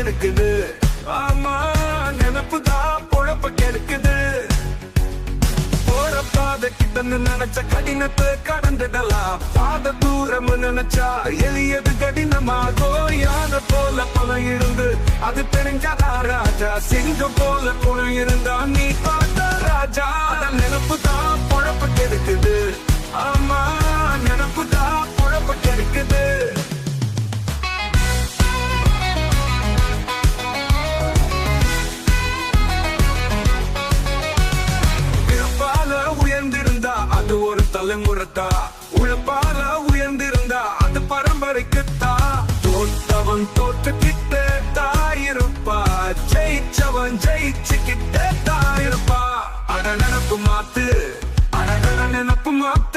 கெடுக்குது ஆமா நினப்பு தான் பொழப்ப கெடுக்குது போறப்பாத கிட்டன்னு நினைச்ச கடினத்தை கடந்துடலாம் பாத தூரம் நினைச்சா எளியது கடினமாகோ யானை போல பலம் இருந்து அது தெரிஞ்சாதா ராஜா? சிங்கம் போல குழு காலங்குறத்தா? உழப்பால உயர்ந்திருந்தா அது பரம்பரைக்குத்தா? தோத்தவன் தோற்றுக்கிட்ட தாயிருப்பா ஜெயிச்சவன் கிட்ட தாயிருப்பா அட நினப்பு மாத்து அட நினப்பு மாத்து.